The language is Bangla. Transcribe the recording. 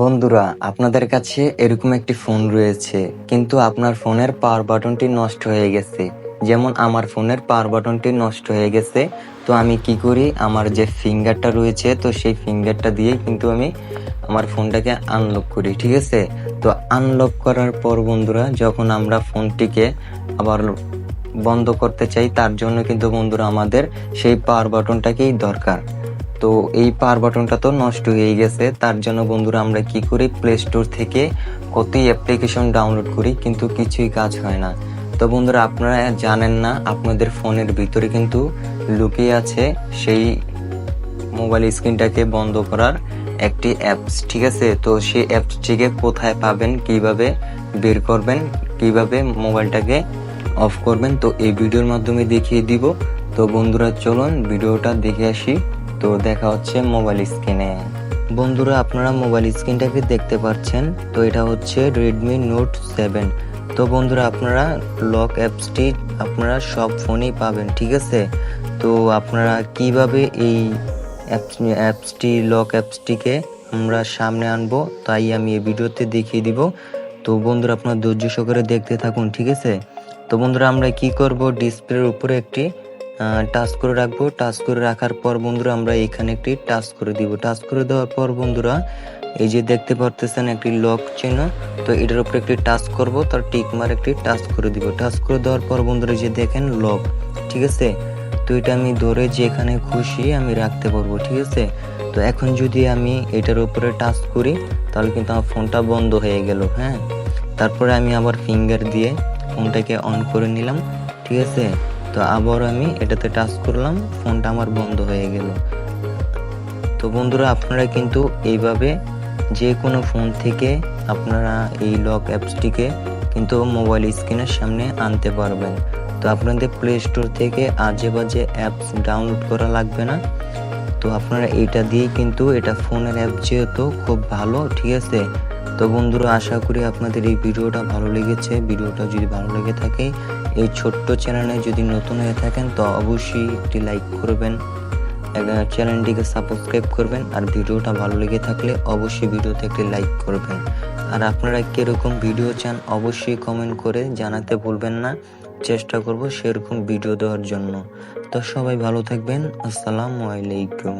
বন্ধুরা, আপনাদের কাছে এরকম একটি ফোন রয়েছে, কিন্তু আপনার ফোনের পাওয়ার বাটনটি নষ্ট হয়ে গেছে। যেমন আমার ফোনের পাওয়ার বাটনটি নষ্ট হয়ে গেছে, তো আমি কি করি? আমার যে ফিঙ্গারটা রয়েছে, তো সেই ফিঙ্গারটা দিয়ে কিন্তু আমি আমার ফোনটাকে আনলক করি, ঠিক আছে? তো আনলক করার পর বন্ধুরা, যখন আমরা ফোনটিকে আবার বন্ধ করতে চাই, তার জন্য কিন্তু বন্ধুরা আমাদের সেই পাওয়ার বাটনটাকেই দরকার। তো এই পাওয়ার বাটনটা তো নষ্ট হয়ে গেছে। তার জন্য বন্ধুরা আমরা কি করি? প্লে স্টোর থেকে কতই অ্যাপ্লিকেশন ডাউনলোড করি, কিন্তু কিছুই কাজ হয় না। তো বন্ধুরা, আপনারা জানেন না, আপনাদের ফোনের ভিতরে কিন্তু লুকিয়ে আছে সেই মোবাইল স্ক্রিনটাকে বন্ধ করার একটি অ্যাপস ঠিক আছে? তো সেই অ্যাপসটিকে কোথায় পাবেন, কীভাবে বের করবেন, কীভাবে মোবাইলটাকে অফ করবেন, তো এই ভিডিওর মাধ্যমে দেখিয়ে দিব। তো বন্ধুরা, চলুন ভিডিওটা দেখে আসি। তো দেখা হচ্ছে মোবাইল স্ক্রিনে বন্ধুরা, আপনারা মোবাইল স্ক্রিনটাকে দেখতে পাচ্ছেন, তো এটা হচ্ছে রেডমি নোট সেভেন তো বন্ধুরা, আপনারা লক অ্যাপসটি আপনারা সব ফোনেই পাবেন, ঠিক আছে? তো আপনারা কীভাবে এই অ্যাপস অ্যাপসটি লক অ্যাপসটিকে আমরা সামনে আনব, তাই আমি এই ভিডিওতে দেখিয়ে দিব। তো বন্ধুরা, আপনারা ধৈর্য সহকারে দেখতে থাকুন, ঠিক আছে? তো বন্ধুরা, আমরা কি করব? ডিসপ্লের উপরে একটি টাচ করে রাখব। টাচ করে রাখার পর বন্ধুরা, আমরা এখানে একটি টাচ করে দিব। টাচ করে দেওয়ার পর বন্ধুরা, এই যে দেখতে পারতেছেন একটি লক চিহ্ন, তো এটার উপরে একটি টাচ করব, তার টিক মার একটি টাচ করে দিব। টাচ করে দেওয়ার পর বন্ধুরা যে দেখেন লক ঠিক আছে? তো এটা আমি ধরে যেখানে খুশি আমি রাখতে পারব, ঠিক আছে? তো এখন যদি আমি এটার উপরে টাচ করি, তাহলে কিন্তু আমার ফোনটা বন্ধ হয়ে গেল হ্যাঁ? তারপরে আমি আবার ফিঙ্গার দিয়ে ফোনটাকে অন করে নিলাম, ঠিক আছে? তো আবার আমি এটাতে টাচ করলাম, ফোনটা আমার বন্ধ হয়ে গেল। তো বন্ধুরা, আপনারা কিন্তু এইভাবে যে কোনো ফোন থেকে আপনারা এই লক অ্যাপসটিকে কিন্তু মোবাইল স্ক্রিনের সামনে আনতে পারবেন। তো আপনাদের প্লে স্টোর থেকে আজে বাজে অ্যাপস ডাউনলোড করা লাগবে না। তো আপনারা এইটা দিয়েই কিন্তু এটা ফোনের অ্যাপ যেহেতু খুব ভালো, ঠিক আছে? তো বন্ধুরা, আশা করি আপনাদের এই ভিডিওটা ভালো লেগেছে। ভিডিওটা যদি ভালো লেগে থাকে, এই ছোট্ট চ্যানেলে যদি নতুন হয়ে থাকেন, তো অবশ্যই একটি লাইক করবেন চ্যানেলটিকে সাবস্ক্রাইব করবেন, আর ভিডিওটা ভালো লেগে থাকলে অবশ্যই ভিডিওতে একটি লাইক করবেন। আর আপনারা কীরকম ভিডিও চান, অবশ্যই কমেন্ট করে জানাতে ভুলবেন না। চেষ্টা করব সেরকম ভিডিও দেওয়ার জন্য। তো সবাই ভালো থাকবেন। আসসালামু আলাইকুম।